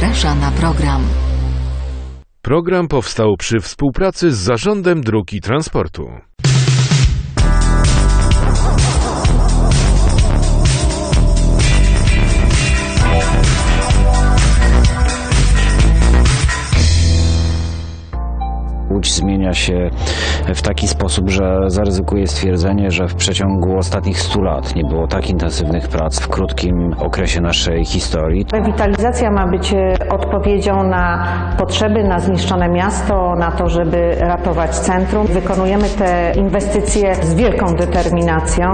zaprasza na program. Program powstał przy współpracy z Zarządem Dróg i Transportu. Zmienia się w taki sposób, że zaryzykuję stwierdzenie, że w przeciągu ostatnich 100 lat nie było tak intensywnych prac w krótkim okresie naszej historii. Rewitalizacja ma być e, odpowiedzią na potrzeby, na zniszczone miasto, na to, żeby ratować centrum. Wykonujemy te inwestycje z wielką determinacją.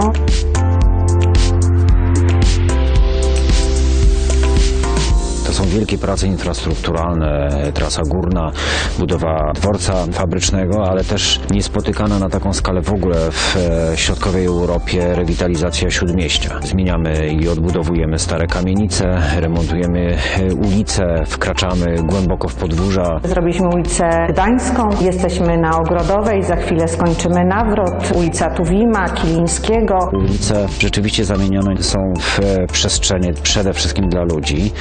Wielkie prace infrastrukturalne, trasa górna, budowa dworca fabrycznego, ale też niespotykana na taką skalę w ogóle w e, środkowej Europie rewitalizacja śródmieścia. Zmieniamy i odbudowujemy stare kamienice, remontujemy e, ulice, wkraczamy głęboko w podwórza, Zrobiliśmy ulicę Gdańską, jesteśmy na Ogrodowej, za chwilę skończymy nawrot, ulica Tuwima, Kilińskiego. Ulice rzeczywiście zamienione są w e, przestrzenie przede wszystkim dla ludzi.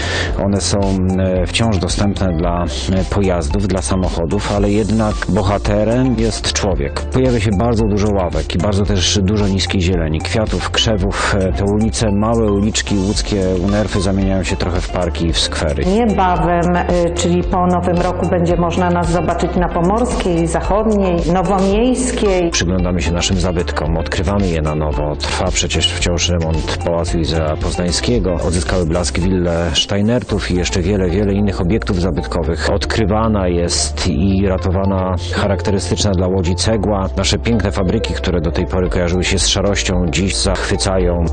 One są e, wciąż dostępne dla e, pojazdów, dla samochodów, ale jednak bohaterem jest człowiek. Pojawia się bardzo dużo ławek i bardzo też dużo niskiej zieleni, kwiatów, krzewów. E, Te ulice, małe uliczki łódzkie, unerfy zamieniają się trochę w parki i w skwery. Niebawem, czyli po Nowym Roku, będzie można nas zobaczyć na Pomorskiej, Zachodniej, Nowomiejskiej. Przyglądamy się naszym zabytkom, odkrywamy je na nowo. Trwa przecież wciąż remont Pałacu Józefa Poznańskiego. Odzyskały blask wille Steinertów i jeszcze wiele, wiele innych obiektów zabytkowych. Odkrywana jest i ratowana charakterystyczna dla Łodzi cegła. Nasze piękne fabryki, które do tej pory kojarzyły się z szarością, dziś zachwycają.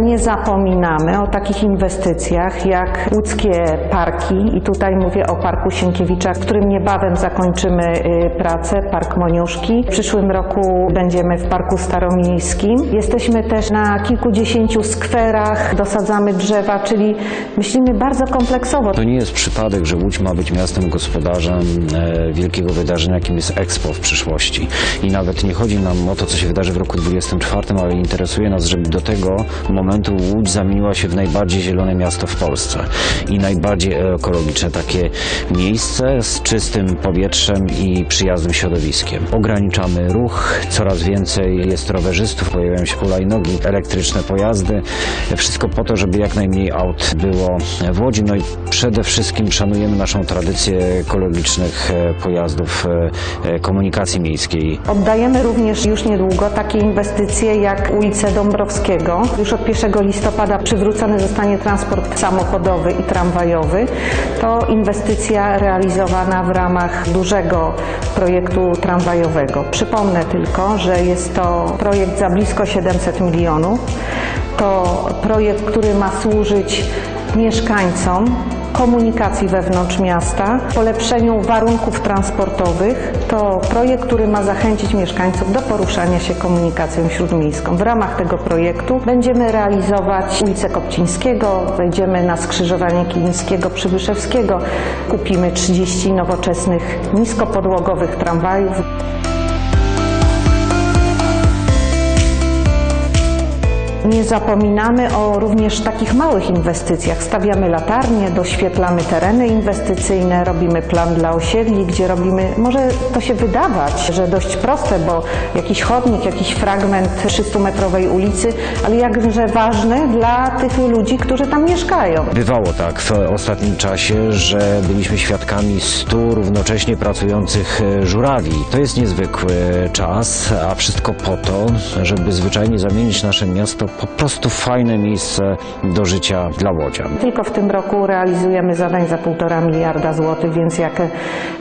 Nie zapominamy o takich inwestycjach jak łódzkie parki i tutaj mówię o Parku Sienkiewicza, w którym niebawem zakończymy y, pracę, Park Moniuszki. W przyszłym roku będziemy w Parku Staromiejskim. Jesteśmy też na kilkudziesięciu skwerach, dosadzamy drzewa, czyli myślimy bardzo kompleksowo. To nie jest przypadek, że Łódź ma być miastem gospodarzem e, wielkiego wydarzenia, jakim jest Expo w przyszłości. I nawet nie chodzi nam o to, co się wydarzy w roku 2024, ale interesuje nas, żeby do tego momentu Łódź zamieniła się w najbardziej zielone miasto w Polsce i najbardziej ekologiczne takie miejsce z czystym powietrzem i przyjaznym środowiskiem. Ograniczamy ruch, coraz więcej jest rowerzystów, pojawiają się hulajnogi, elektryczne pojazdy. Wszystko po to, żeby jak najmniej aut było w Łodzi. No i przede wszystkim szanujemy naszą tradycję ekologicznych e, pojazdów e, e, komunikacji miejskiej. Oddajemy również już niedługo takie inwestycje jak ulicę Dąbrowskiego. Już od 1 listopada przywrócony zostanie transport samochodowy i tramwajowy. To inwestycja realizowana w ramach dużego projektu tramwajowego. Przypomnę tylko, że jest to projekt za blisko 700 milionów. To projekt, który ma służyć mieszkańcom komunikacji wewnątrz miasta, polepszeniu warunków transportowych. To projekt, który ma zachęcić mieszkańców do poruszania się komunikacją śródmiejską. W ramach tego projektu będziemy realizować ulicę Kopcińskiego, wejdziemy na skrzyżowanie Kilińskiego, Przybyszewskiego, kupimy 30 nowoczesnych niskopodłogowych tramwajów. Nie zapominamy o również takich małych inwestycjach. Stawiamy latarnie, doświetlamy tereny inwestycyjne, robimy plan dla osiedli, gdzie robimy, może to się wydawać, że dość proste, bo jakiś chodnik, jakiś fragment 300-metrowej ulicy, ale jakże ważny dla tych ludzi, którzy tam mieszkają. Bywało tak w ostatnim czasie, że byliśmy świadkami stu równocześnie pracujących e, żurawi. To jest niezwykły czas, a wszystko po to, żeby zwyczajnie zamienić nasze miasto po prostu fajne miejsce do życia dla łodzian. Tylko w tym roku realizujemy zadań za 1,5 miliarda złotych, więc jak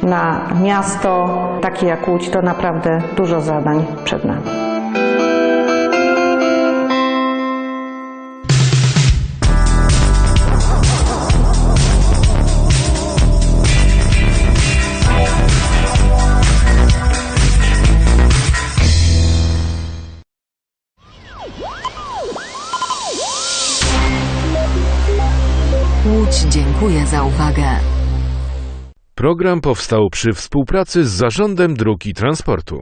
na miasto takie jak Łódź, to naprawdę dużo zadań przed nami. Łódź dziękuję za uwagę. Program powstał przy współpracy z Zarządem Dróg i Transportu.